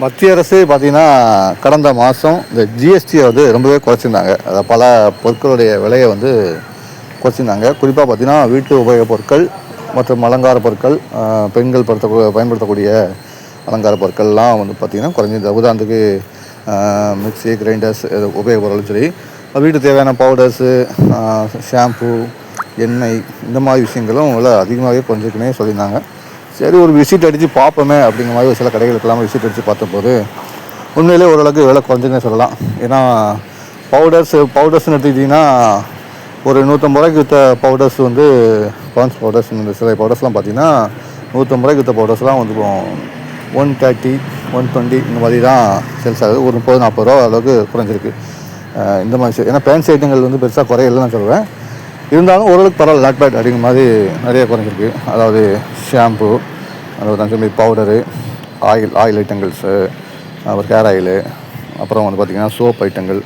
மத்திய அரசு பார்த்தீங்கன்னா கடந்த மாதம் இந்த ஜிஎஸ்டியை வந்து ரொம்பவே குறைச்சிருந்தாங்க. அதை பல பொருட்களுடைய விலையை வந்து குறைச்சிருந்தாங்க. குறிப்பாக பார்த்தீங்கன்னா வீட்டு உபயோகப் பொருட்கள் மற்றும் அலங்கார பொருட்கள் பெண்கள் படுத்த பயன்படுத்தக்கூடிய அலங்கார பொருட்கள்லாம் வந்து பார்த்திங்கன்னா குறைஞ்சி உதாரணத்துக்கு மிக்சி மிக்ஸி கிரைண்டர்ஸ் உபயோகப் பொருளும் சரி வீட்டுக்கு தேவையான பவுடர்ஸு ஷாம்பு எண்ணெய் இந்த மாதிரி விஷயங்களும் விலை அதிகமாகவே குறைஞ்சிருக்குன்னே சொல்லியிருந்தாங்க. சரி ஒரு விசிட் அடித்து பார்ப்போமே அப்படிங்கிற மாதிரி ஒரு சில கடைகளுக்கெல்லாம் விசிட் அடித்து பார்த்தபோது உண்மையிலே ஓரளவுக்கு விலை குறைஞ்சுன்னு சொல்லலாம். ஏன்னா பவுடர்ஸ் பவுடர்ஸ்னு எடுத்துக்கிட்டிங்கன்னா ஒரு நூற்றம்பது ரூபாய்க்கு விற்ற பவுடர்ஸ் வந்து பான்ஸ் பவுடர்ஸ் இந்த சில பவுடர்ஸ்லாம் பார்த்தீங்கன்னா நூற்றம்பது ரூபாய்க்கு விற்ற பவுடர்ஸ்லாம் வந்து இப்போ ஒன் தேர்ட்டி ஒன் டுவெண்ட்டி இந்த மாதிரி தான் சேல்ஸ் ஆகுது. ஒரு முப்பது நாற்பது ரூபா அளவுக்கு குறைஞ்சிருக்கு. இந்த மாதிரி ஏன்னா பேன்ஸ் ஐட்டங்கள் வந்து பெருசாக குறையலன்னு நான் சொல்கிறேன் இருந்தாலும் ஓரளவுக்கு பரவாயில்ல நாட் பேட் அப்படிங்கிற மாதிரி நிறைய குறைஞ்சிருக்கு. அதாவது ஷாம்பு அதாவது நான் பவுடரு ஆயில் ஆயில் ஐட்டங்கள்ஸு அப்புறம் ஹேர் ஆயிலு அப்புறம் வந்து பார்த்திங்கன்னா சோப் ஐட்டங்கள்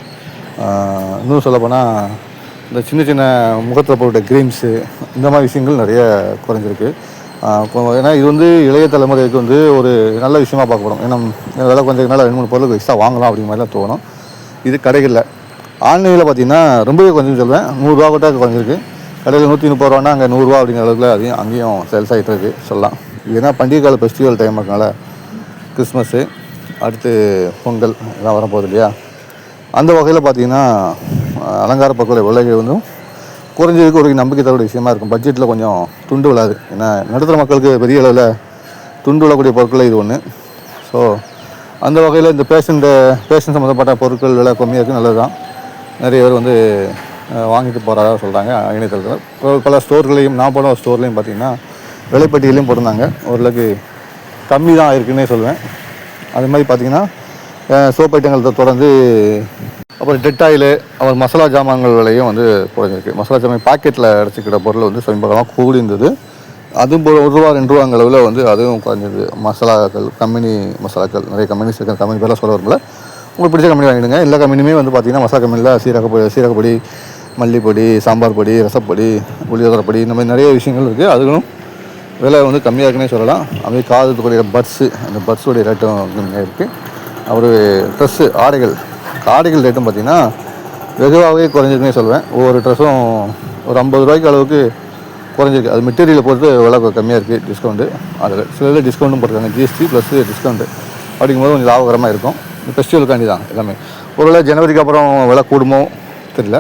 இன்னும் சொல்லப்போனால் இந்த சின்ன சின்ன முகத்தில் போட்ட க்ரீம்ஸு இந்த மாதிரி விஷயங்கள் நிறைய குறைஞ்சிருக்கு. ஏன்னா இது வந்து இளைய தலைமுறைக்கு வந்து ஒரு நல்ல விஷயமா பார்க்கப்படும். ஏன்னா விலை கொஞ்சம் ரெண்டு மூணு பொருளுக்கு எக்ஸ்ட்ரா வாங்கலாம் அப்படிங்கிற மாதிரிலாம் தோணும். இது கடைகளில் ஆன்லைனில் பார்த்தீங்கன்னா ரொம்பவே கொஞ்சம் சொல்லுவேன். நூறுரூவா கூட குறைஞ்சிருக்கு. கடையில் நூற்றி முப்பது ரூபானா அங்கே நூறுரூவா அப்படிங்கிற அளவுக்கு அதையும் அங்கேயும் சேல்ஸ் ஆகிட்டு இருக்கு. சொல்லலாம். இது ஏன்னா பண்டிகை கால ஃபெஸ்டிவல் டைம் இருக்கனால கிறிஸ்மஸ்ஸு அடுத்து பொங்கல் எல்லாம் வரப்போகுது இல்லையா? அந்த வகையில் பார்த்தீங்கன்னா அலங்கார பொருட்கள் விலைகள் வந்து குறைஞ்சதுக்கு ஒரு நம்பிக்கை தரக்கூடிய விஷயமா இருக்கும். பட்ஜெட்டில் கொஞ்சம் துண்டு விழாது. ஏன்னா நடுத்தர மக்களுக்கு பெரிய அளவில் துண்டு விழக்கூடிய பொருட்கள் இது ஒன்று ஸோ அந்த வகையில் இந்த பேஷண்ட்டு பேஷண்ட் சம்மந்தப்பட்ட பொருட்கள் விலை கம்மியாக இருக்குது நல்லது தான் நிறைய பேர் வந்து வாங்கிட்டு போகிறதா சொல்கிறாங்க இணையதளத்தில். இப்போ பல ஸ்டோர்களையும் நான் போன ஸ்டோர்லையும் பார்த்தீங்கன்னா விலைப்பட்டியலையும் போட்டிருந்தாங்க. ஓரளவுக்கு கம்மி தான் ஆயிருக்குன்னே சொல்லுவேன். அது மாதிரி பார்த்தீங்கன்னா சோப் ஐட்டங்கள் தொடர்ந்து அப்புறம் டெட்டாயில் அப்புறம் மசாலா ஜாமான்கள் விலையும் வந்து குறைஞ்சிருக்கு. மசாலா ஜாமான் பாக்கெட்டில் அடைச்சிக்கிற பொருள் வந்து சமீபமாக கூடி இருந்தது அதுவும் ஒரு ஒரு ரூபா ரெண்டு ரூபாங்க அளவில் வந்து அதுவும் குறைஞ்சது. மசாலாக்கள் கம்பெனி மசாலாக்கள் நிறைய கம்பெனிஸ் இருக்க கம்பெனி பேரெலாம் சொல்ல வரல உங்களுக்கு பிடிச்ச கம்பெனி வாங்கிடுங்க. எல்லா கம்பெனியுமே வந்து பார்த்தீங்கன்னா மசாலா கம்பெனியில் சீரகப்பொடி சீரகப்பொடி மல்லிப்பொடி சாம்பார் பொடி ரசப்பொடி புளியோதரப்பொடி இந்த மாதிரி நிறைய விஷயங்கள் இருக்குது அதுகளும் விலை வந்து கம்மியாக இருக்குன்னே சொல்லலாம். அப்படியே காதுக்குரிய பட்ஸு அந்த பட்ஸுடைய ரேட்டும் கம்மியாக இருக்குது அப்புறம் ட்ரெஸ்ஸு ஆடைகள் ஆடைகள் ரேட்டும் பார்த்திங்கன்னா வெகுவாகவே குறைஞ்சிருக்குன்னே சொல்லுவேன் ஒவ்வொரு ட்ரெஸ்ஸும் ஒரு ஐம்பது ரூபாய்க்கு அளவுக்கு குறைஞ்சிருக்கு. அது மெட்டீரியலை பொறுத்து விலை கம்மியாக இருக்குது டிஸ்கவுண்ட்டு அதில் சில இதில் டிஸ்கவுண்ட்டும் போட்டிருக்காங்க. ஜிஎஸ்டி ப்ளஸ் டிஸ்கவுண்ட்டு அப்படிங்கும்போது கொஞ்சம் லாபகரமாக இருக்கும். ஃபெஸ்டிவலுக்காண்டி தான் எல்லாமே. ஒருவேளை ஜனவரிக்கு அப்புறம் விலை கூடுமோ தெரியல.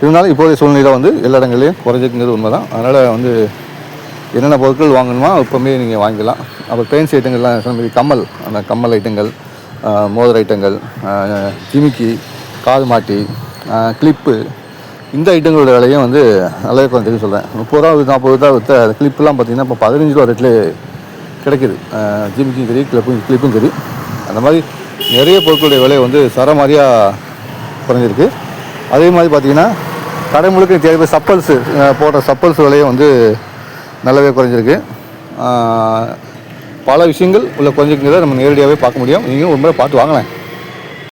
இருந்தாலும் இப்போதைய சூழ்நிலை வந்து எல்லா இடங்கள்லையும் குறைஞ்சிருக்குங்கிறது உண்மை தான் அதனால் வந்து என்னென்ன பொருட்கள் வாங்கணுமோ இப்போவுமே நீங்கள் வாங்கிக்கலாம். அப்புறம் பெயின்ஸ் ஐட்டங்கள்லாம் சொன்ன கம்மல் அந்த கம்மல் ஐட்டங்கள் ஆஹ் மோதிர ஐட்டங்கள் ஜிமிக்கி காது மாட்டி கிளிப்பு. இந்த ஐட்டங்களோட விலையும் வந்து நல்லாவே குறைஞ்சிருக்கு சொல்கிறேன் முப்பது ரூபா நாற்பது ரூபா விற்ற அந்த கிளிப்லாம் இப்போ பதினஞ்சு ரூபா ரேட்லேயே கிடைக்கிது. ஜிமிக்கும் சரி கிளிப்பும் கிளிப்பும் சரி. அந்த மாதிரி நிறைய பொருட்களுடைய விலை வந்து சரமாரியாக குறைஞ்சிருக்கு. அதே மாதிரி பார்த்தீங்கன்னா கடை முழுக்க தேவை சப்பல்ஸு போடுற சப்பல்ஸ் விலையும் வந்து நல்லாவே குறைஞ்சிருக்கு. பல விஷயங்கள் உள்ள குறைஞ்சிருக்கிறத நம்ம நேரடியாகவே பார்க்க முடியும். நீங்களும் ஒரு முறை பார்த்து வாங்கலாம்.